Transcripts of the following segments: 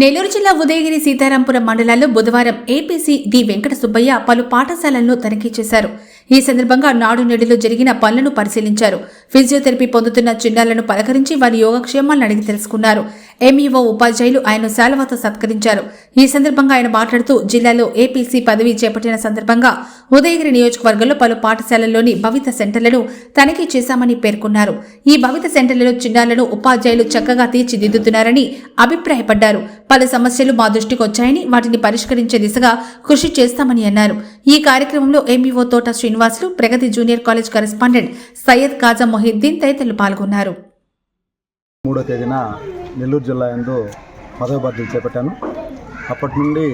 నెల్లూరు జిల్లా ఉదయగిరి సీతారాంపురం మండలాల్లో బుధవారం ఏపీసీ డి వెంకట సుబ్బయ్య పలు పాఠశాలలను తనిఖీ చేశారు. ఈ సందర్భంగా నాడు నేడులో జరిగిన పనులను పరిశీలించారు. ఫిజియోథెరపీ పొందుతున్న చిన్నాలను పలకరించి వారి యోగక్షేమాలను అడిగి తెలుసుకున్నారు. ఎంఈఓ ఉపాధ్యాయులు ఆయన శాలువాతో సత్కరించారు. ఈ సందర్భంగా ఆయన మాట్లాడుతూ జిల్లాలో ఏపీసీ పదవి చేపట్టిన సందర్భంగా ఉదయగిరి నియోజకవర్గంలో పలు పాఠశాలల్లోని భవిత సెంటర్లను తనిఖీ చేశామని పేర్కొన్నారు. ఈ భవిత సెంటర్లలో చిన్నారులను ఉపాధ్యాయులు చక్కగా తీర్చిదిద్దుతున్నారని అభిప్రాయపడ్డారు. పలు సమస్యలు మా దృష్టికి వచ్చాయని వాటిని పరిష్కరించే దిశగా కృషి చేస్తామని అన్నారు. ఈ కార్యక్రమంలో MEO Thota Srinivasulu Pragati junior college correspondent Syed Khaja Mohiddin తదితరులు పాల్గొన్నారు. మూడో తేదీన నెల్లూరు జిల్లా యందు పదవి బాధ్యతలు చేపట్టాను. అప్పటి నుండి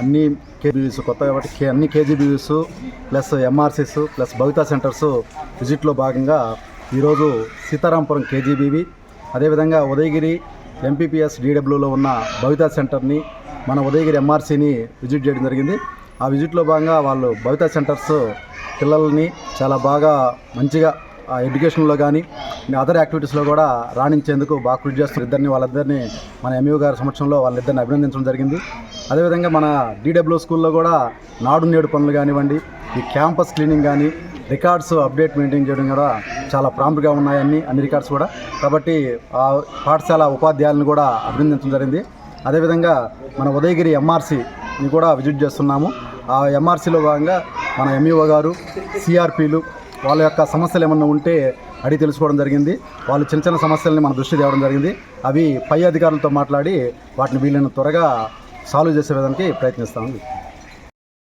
అన్ని కేజీబీవీస్ కొత్త కాబట్టి కే అన్ని KGBVs plus MRCs plus Bhavita centres విజిట్లో భాగంగా ఈరోజు సీతారాంపురం కేజీబీవి అదేవిధంగా ఉదయగిరి ఎంపీపీఎస్ డీడబ్ల్యూలో ఉన్న భవితా సెంటర్ని మన ఉదయగిరి ఎంఆర్సీని విజిట్ చేయడం జరిగింది. ఆ విజిట్లో భాగంగా వాళ్ళు భవితా సెంటర్స్ పిల్లల్ని చాలా బాగా మంచిగా ఎడ్యుకేషన్లో కానీ అదర్ యాక్టివిటీస్లో కూడా రాణించేందుకు బాగా కృషి చేస్తున్నారు. ఇద్దరిని వాళ్ళిద్దరిని మన ఎంఈఓ గారి సమక్షంలో వాళ్ళిద్దరిని అభినందించడం జరిగింది. అదేవిధంగా మన డీడబ్ల్యూ స్కూల్లో కూడా నాడు నేడు పనులు కానివ్వండి ఈ క్యాంపస్ క్లీనింగ్ కానీ రికార్డ్స్ అప్డేట్ మెయింటైన్ చేయడం కూడా చాలా ప్రాంప్ట్గా ఉన్నాయని అన్ని రికార్డ్స్ కూడా. కాబట్టి ఆ పాఠశాల ఉపాధ్యాయులను కూడా అభినందించడం జరిగింది. అదేవిధంగా మన ఉదయగిరి ఎంఆర్సీని కూడా విజిట్ చేస్తున్నాము. ఆ ఎంఆర్సీలో భాగంగా మన ఎంఈఓ గారు సిఆర్పీలు వాళ్ళ యొక్క సమస్యలు ఏమన్నా ఉంటే అడిగి తెలుసుకోవడం జరిగింది. వాళ్ళు చిన్న చిన్న సమస్యల్ని మన దృష్టి తేవడం జరిగింది. అవి పై అధికారులతో మాట్లాడి వాటిని వీలైన త్వరగా సాల్వ్ చేసే విధానికి ప్రయత్నిస్తాము